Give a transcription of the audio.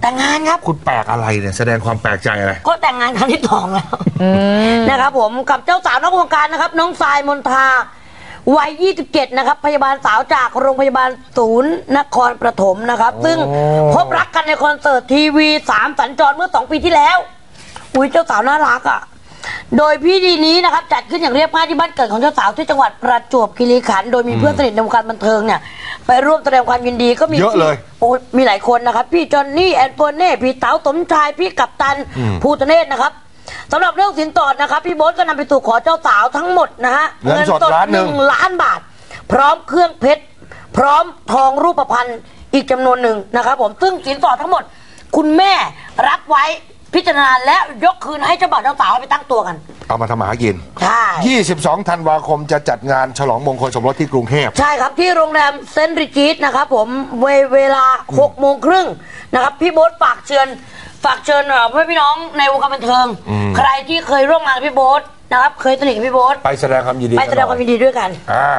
แต่งงานครับคุณแปลกอะไรเนี่ยแสดงความแปลกใจอะไร ก็แต่งงานครั้งที่สองแล้วนะครับผมกับเจ้าสาวนอกวงการนะครับ น้องทรายมนทาวัย 27 นะครับ พยาบาลสาวจากโรงพยาบาลศูนย์นครปฐมนะครับ ซึ่งพบรักกันในคอนเสิร์ตทีวีสามสัญจรเมื่อสองปีที่แล้ว อุ้ยเจ้าสาวน่ารักอะ โดยพิธีนี้นะครับจัดขึ้นอย่างเรียบง่ายที่บ้านเกิดของเจ้าสาวที่จังหวัดประจวบคีรีขันธ์โดยมีเพื่อนสนิทในวงการบันเทิงเนี่ยไปร่วมแสดงความยินดีก็มีเยอะเลย โอ้มีหลายคนนะครับ พี่จอนนี่แอนโฟเน่พี่เต๋าสมชายพี่กัปตันภูตเนศนะครับสำหรับเรื่องสินสอดนะครับ พี่โบ๊ทก็นำไปสู่ขอเจ้าสาวทั้งหมดนะฮะเงินสดล้านหนึ่งล้านบาท พร้อมเครื่องเพชรพร้อมทองรูปพรรณอีกจำนวนหนึ่งนะครับ ผมซึ่งสินสอดทั้งหมด คุณแม่รับไว้ พิจารณาและยกคืนให้เจ้าบ่าวเจ้าสาวเอาไปตั้งตัวกัน เอามาทำมาหากิน ใช่ 22 ธันวาคมจะจัดงานฉลองมงคลสมรสที่กรุงเทพ ใช่ครับที่โรงแรมเซนต์ริจิตนะครับผมเวเวลา6โมงครึ่งนะครับ พี่โบ๊ทฝากเชิญฝากเชิญเอ่อเพื่อนพี่น้องในวงการบันเทิงใครที่เคยร่วมงานกับพี่โบ๊ทนะครับ เคยสนิทกับพี่โบ๊ทไปแสดงความยินดีไปแสดงความยินดีด้วยกัน อ่า